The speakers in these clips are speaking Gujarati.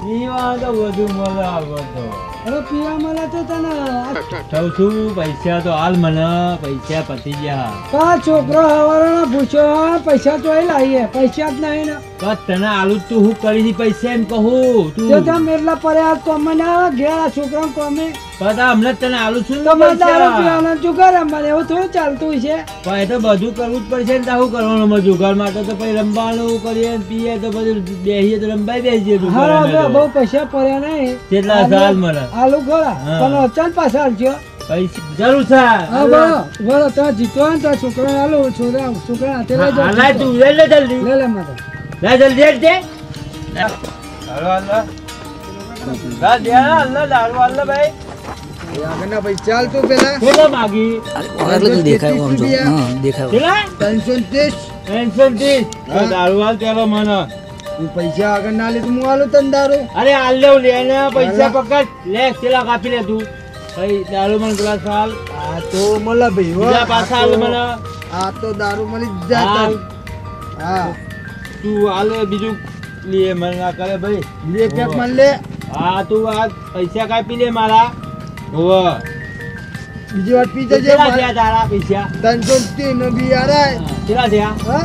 પીવા તો વધુ મજા આવે તો હવે પીવા મળે તો તને. કહું છું પૈસા તો હાલ મને પૈસા પતી ગયા. કા છોકરો હવારાનો પૂછ્યો પૈસા તોય લાવીએ પૈસા જ નહીં ને. બસ તને આલુ તું હું કરી પૈસા એમ કહું તે. તું તમે એટલા પડ્યા કોમે ના આવે ઘેર કોમે. બધા હમણાં તને આલુ છું તમારે દારૂ પીવાનો જુગાર રમવાનો એવું થોડું ચાલતું છે. પણ એ તો બધું કરવું જ પડશે ને શું કરવાનું? જુગાર માટે તો પછી રમવાનું કરીએ પીએ તો બધું બેસીએ તો રમવાઈ બેસીએ હા બહુ પૈસા પડ્યા નહીં. કેટલા સાલ મને? આલુ હા. પણ ચાલ પાછા પૈસા જરૂર છે. બરો. તો જીતો ને તો છોકરા આલુ છોકરા છોકરા હાથે લઈ હા, લે તું. લે લે જલ્દી. લે લે માતા. લે જલ્દી લે દે. હાલો હાલો. લા દે હાલો દારૂ હાલો ભાઈ. આગળના પૈસા ચાલ તું પેલા. માગી. દેખાય આમ જો. હા દેખાય દારૂ હાલ ચાલો મને. તું પૈસા આગળ ના લે તો હું આલું તને દારૂ? અરે હાલ લેવું લે ને પૈસા પકડ. લે પેલા કાપી લે તું. ભાઈ દારૂ મને ગ્લાસ હાલ. આ તો મળે ભાઈ બીજા પાછા હાલ મને. આ તો દારૂ મળી જ જાય હાલ. તને. હા. તું હાલ બીજું લે મને ના કરે ભાઈ. લે કેપમાં લે. હા તું આ પૈસા કાપી લે મારા. હોવ બીજી વાત પી જજે તારા પૈસા? ત્રણસો ત્રીસ બી આરે કેટલા થયા? હા.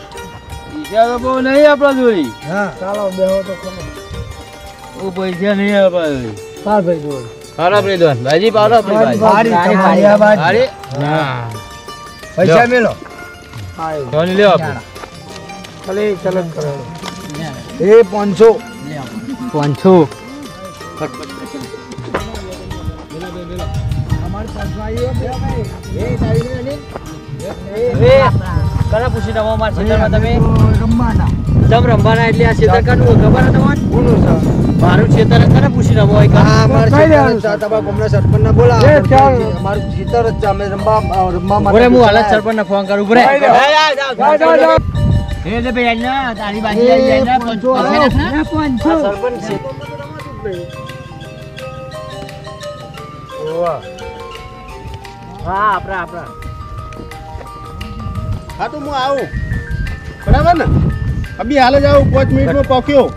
પૈસા તો બહુ નહીં આપણા જોડી. હા. ચાલો બેહો તો ખરો પૈસા નહીં આપણા જોડી. સાર ભાઈ જોડ. ખરાબ નહીં બાજી. પાડો આપણી પૈસા મેલો. ધોની લ્યો આપણે. ખાલી ચલન કરો. એ પાંચસો. પાંચસો. કના પૂછી નવો માર ક્ષેત્રમાં તમે? તમ રમવાના એટલે આ ક્ષેત્ર કાઢવું ખબર હે સર. મારું ક્ષેત્ર કને પૂછી રમો હોય કાં? ઉભરે હું હાલત સરપંચને ફોન કરું ઉભરે. એ, એટલે ભાઈ આના તારી બાજુ આઈ જાય ને, પંચો સરપંચ છે. હા આપણા આપણા. હા તો હું આવું. બરાબર ને? અભી હાલ જ આવું પાંચ મિનિટમાં પહોંચ્યો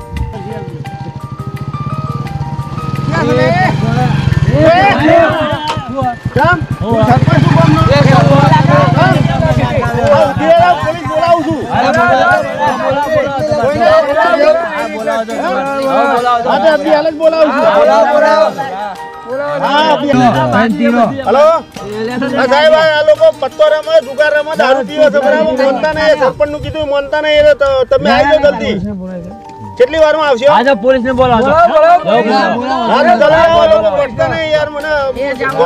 બોલાવું છું. બોલાવું. નું કેટલી વારમાં આવશે આજે બોલાવો લોકો પડતા નહીં યાર મને ગામનો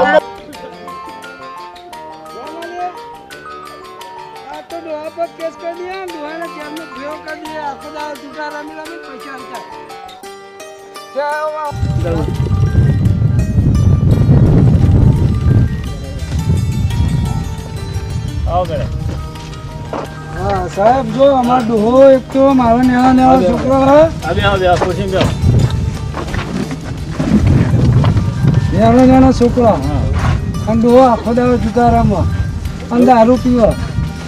આ તો ડોહા પર કેસ કરી દે ડોહાને જેલનો ભેગો કરી દે આખો દાડો જુગાર રમી રમી પૈસા હાલતા આવો ઘરે. હા સાહેબ જો અમારો ડોહો એક તો મારો નેવા નેવા છોકરો હે આ બેહો, બેહો, ખુરશીમાં બેહો. નેળો નેળો છોકરો. અને ડોહો આખો દાડો જુગાર રમવા અને દારૂ પીવો.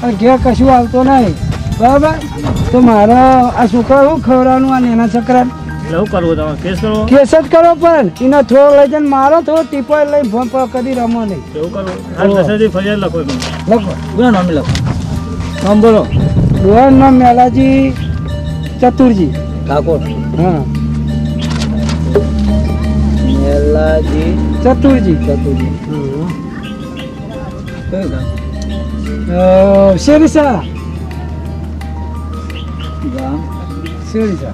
અને ઘેર કશું આવતો નહીં. બરાબર? તો મારા આ છોકરા શું ખવડાવવાનું આ નેના છોકરા કરવું કેસ કેસ જ કરો પણ એને થોડો લઈ જઈને મારો થોડો ટીપો લઈ ફોન પર કદી રમો નહીં. એવું કરો. ફરિયાદ લખો નામે લખો? નામ બોલો. ડોહાનું નામ મેલાજી ચતુરજી. ઠાકોર. હા. મેલાજી. ચતુરજી. ચતુરજી. કયું ગામ? શેરીસા ગામ? શેરીસા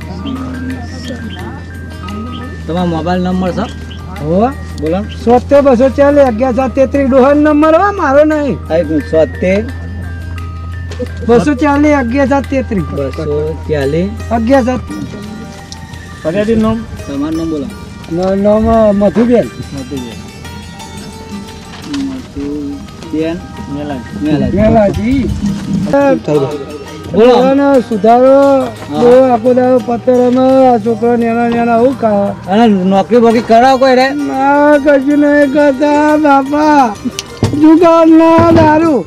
તમારો મોબાઈલ નંબર છે? હો? બોલો. સોતેર બસો ચાલીસ અગિયાર સાત તેત્રીસ. ડોહાનો નંબર હો મારો નહીં. સોતેર. બસો ચાલીસ અગિયાર સાત તેત્રીસ. બસો ચાલીસ અગિયાર સાત. ફરિયાદી નામ? તમારું નામ બોલો. ન- નામ મધુબેન. મધુબેન. મધુબેન. મેલાજી. મેલાજી. મેલાજી. બોલો. સુધારો. આખો દાડો આ છોકરા નેના નેના હું કા અને નોકરી બોકરી કરાવો કોઈ રે? ના કશું નહીં કરતા બાપા. જુગાર ના દારૂ.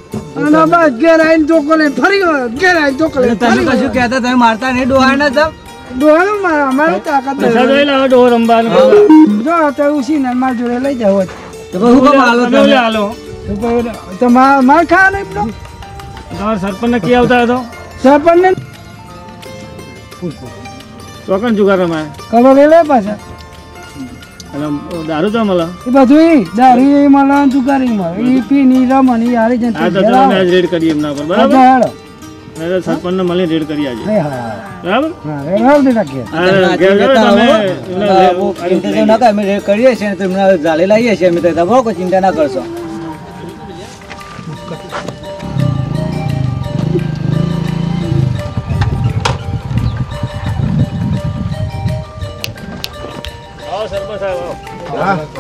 અને બસ ઘેર આવીને ચોકોલેટ ફરી ઘેર આવીને ચોકોલેટ તમે કશું કહેતા તમે મારતા નહીં ડોહા ને તમ ડોહાનું મારે અમારે તાકાત ડોહો રમવાનું. જો મારા જોડે લઈ જાવ તો હું કામ હાલો તમે હાલો. તો માર ખા નહીં તમારા સરપંચ નક્કી આવતા હતો સરપંચ ને ચોકન જુગાર રમાય કલર લઈ લે પાછા. અને દારૂ તો મળે. એ બધું દારૂ એ મળે ને ચુકારી મળે. ઈ પી ની રમણ ઈ હારી જન આ તો અમે આજ રેડ કરીએ એમના પર બરાબર? સરપંચ ને મળીને રેડ કરી આજે. હા હા. બરાબર? હા એ રાખીએ તમે ચિંતા ના રેડ કરીએ છીએ તમને તો લાવીએ છીએ અમે તો કોઈ ચિંતા ના કરશો.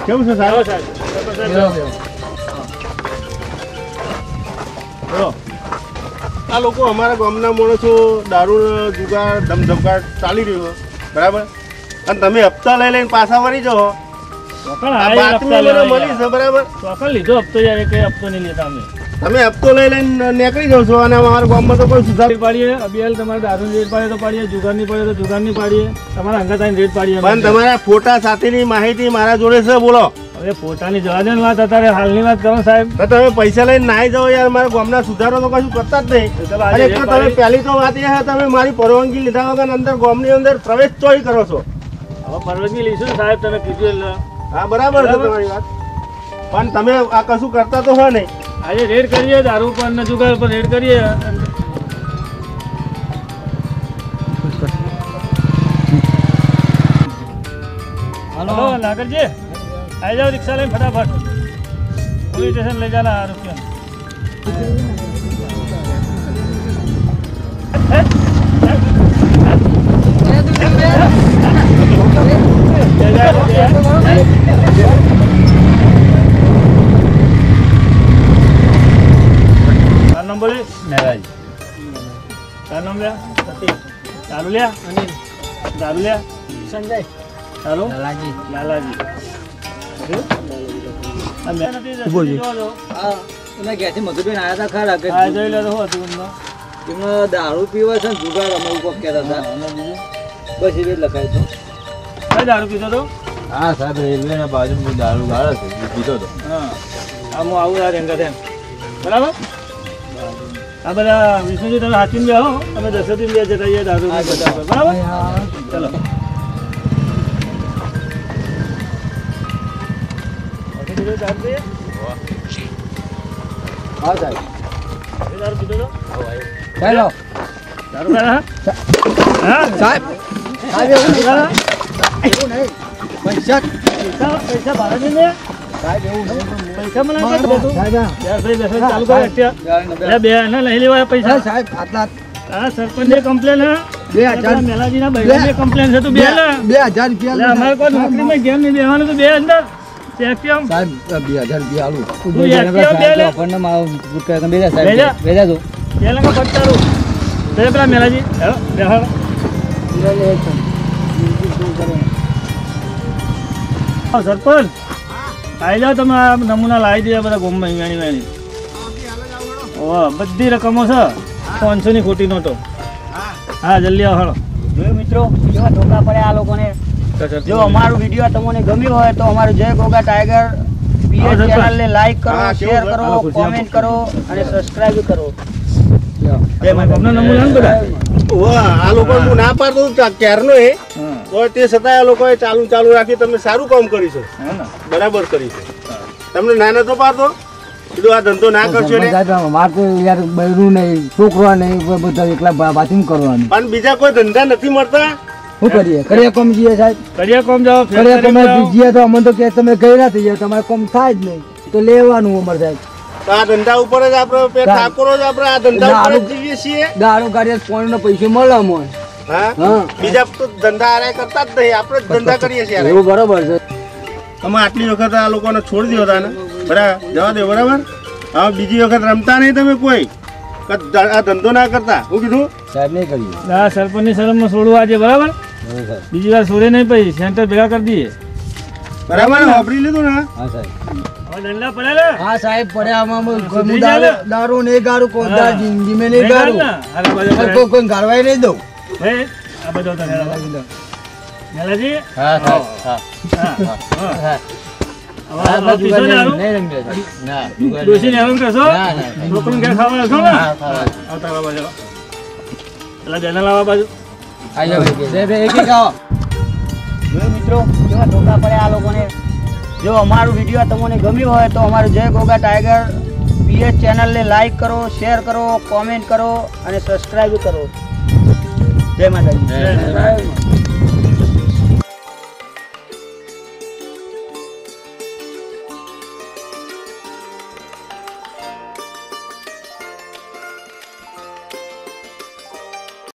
કેવું છે સાહેબ. આ લોકો અમારા ગામના માણસો દારૂ જુગાર ધમધમકાટ ચાલી રહ્યો બરાબર? અને તમે હપ્તા લઈ લઈને પાછા વળી જાઓ. ચોકન લીધો હપ્તો યાર એક હપ્તો નહીં લેતા અમે. તમે હપ્તો લઈ લઈને નીકળી જાવ છો અને અમારા ગામમાં તો કોઈ સુધાર પાડીએ અબિયાલ તમારે દારૂ રેટ પાડીએ તો પાડીએ જુગારની પાડીએ તો જુગારની પાડીએ તમારા અંગત રેટ પાડીએ પણ તમારા ફોટા સાથેની માહિતી મારા જોડે છે બોલો. હવે પોતાની જવા દે વાત અત્યારે હાલની વાત કરો સાહેબ. તો તમે પૈસા લઈને નાઈ જાઓ યાર મારા ગામના સુધારો તો કશું કરતા જ નહીં. અને એક તો તમે. પહેલી તો વાત એ છે તમે મારી પરવાનગી લીધા વગર અંદર ગામની અંદર પ્રવેશ ચોરી કરો છો. હવે પરવાનગી લઈશું સાહેબ તમે કીધું એટલે. હા બરાબર છે. તમારી વાત. પણ તમે આ કશું કરતા તો હોય નહીં. આજે રેડ કરીએ દારૂ પર ને જુગાર પર રેડ કરીએ. હલો. નાગરજી આવી જાઓ રિક્ષા લઈને ફટાફટ. પોલીસ સ્ટેશન લઈ જાના રૂપિયા. તાર નામ બોલે. મેલાજી તાર નામ લ્યા દારૂ લ્યા અનિલ દારૂ લ્યા સંજય. ચાલો લાલાજી. લાલાજી. દારૂ પીવા છે ને જુગાર અમે એવું કોક કહેતા હતા. બસ એ જ લખાય તો કઈ દારૂ પીધો તો? હા સાહેબ રેલવે ના બાજુ દારૂ ગાળે છે પીધો તો. હા. હું આવું યાર એમ તેમ. બરાબર? આ બધા વિષ્ણુજી તમે હાથીને બે હો. અમે દશરથી બે જતા રહીએ દારૂ બરાબર. ચલો? હા સાહેબ. દારૂ પીધો તો? ચાલો. દારૂ હા? હા? સાહેબ દારૂ પીધા? પૈસા પૈસા પૈસા ભાડા નહીં સાહેબ એવું નહીં પૈસા મને બધું. સાહેબ બે ભાઈ ચાલુ કરે અત્યારે. બે બે એને લઈ લેવા પૈસા. સાહેબ આટલા આ સરપંચની કમ્પ્લેન બે હજાર. મેલાજીના ભાઈઓની કમ્પ્લેન છે તું બે બે હજાર રૂપિયા અમારે કોઈ નોકરીમાં ઘેર નહીં બેસવાનું તો બે અંદર. સાહેબ બે હજાર રૂપિયા આલું. તું બે લે. આપણને મારું ગુટ કરે સરપંચ. આવી જાઓ તમે આ નમૂના લાવી દે બધા ગોમમાં વેણી વેણી ઓહ બધી રકમો છે. પાંચસો ની ખોટી નોટો. હા જલ્દી આવો હાલો. જોયું મિત્રો કેવા ધોકા પડે આ લોકોને. જો અમારો વીડિયો તમને ગમ્યો હોય તો અમારું જય ગોગા ટાઈગર. પીએ ને ચેનલને લાઈક કરો હા, શેર કરો કોમેન્ટ કરો અને સબસ્ક્રાઇબ કરો. ગમનો નમૂના ને બધા? વાહ, આ લોકો હું ના પાડતો ક્યારનો એ? હા. તો તે છતાં આ લોકોએ ચાલુ ચાલુ રાખી તમે સારું કામ કરી છે. બરાબર કરી છે. તમને ના નતો પાડતો? કીધું આ ધંધો ના કરશો ને. મારે યાર બૈરું નહીં છોકરા નહીં બધા એકલા બાથરૂમ કરવાનું. પણ બીજા કોઈ ધંધા નથી મળતા? શું કરીએ? કરીએ કોમ જઈએ સાહેબ? કરીએ કોમ જાઓ કરીએ જઈએ તો અમને તો કે તમે ગઈ ના થઈ જાય તમારે કોમ થાય જ નહીં. તો લેવાનું અમર સાહેબ. આ ધંધા ઉપર જ આપણે પે ઠાકોરો જ આપણે આ ધંધા ઉપર જ જીવીએ છીએ? દારૂ કાઢીએ પોઈન્ટ નો પૈસો મળે બીજા તો ધંધા આરે કરતા જ નહીં. આપણે જ ધંધા કરીએ છીએ એવું બરોબર છે. તમે આટલી વખત આ લોકોને છોડી દો તાને બરાબર. જવા દે બરાબર? હા બીજી વખત રમતા નહીં તમે કોઈ. આ ધંધો ના કરતા. હું કીધું? સાહેબ નહીં કર્યું આ સરપંચની શરમમાં છોડવું આજે બરાબર? બીજી વાર છોડે નહીં પછી સેન્ટર ભેગા કરી દઈએ. બરાબર વાપરી લીધું ને? હા સાહેબ. હા સાહેબ પડ્યા આમાં દારૂ ને? ગારું કોઈ. જિંદગી મેં નહીં ગાળ ને? કોઈ. કોઈ ગાળવાય નહીં દઉં. ભાઈ, મેલાજી? હા હા. હા, હા. હા, મિત્રો કેવા પડે આ લોકોને. જો અમારું વીડિયો તમને ગમ્યું હોય તો અમારું જય ગોગા ટાઈગર. પીએચ ચેનલને લાઈક કરો શેર કરો કોમેન્ટ કરો અને સબસ્ક્રાઈબ કરો. જય માતાજી જય માતાજી.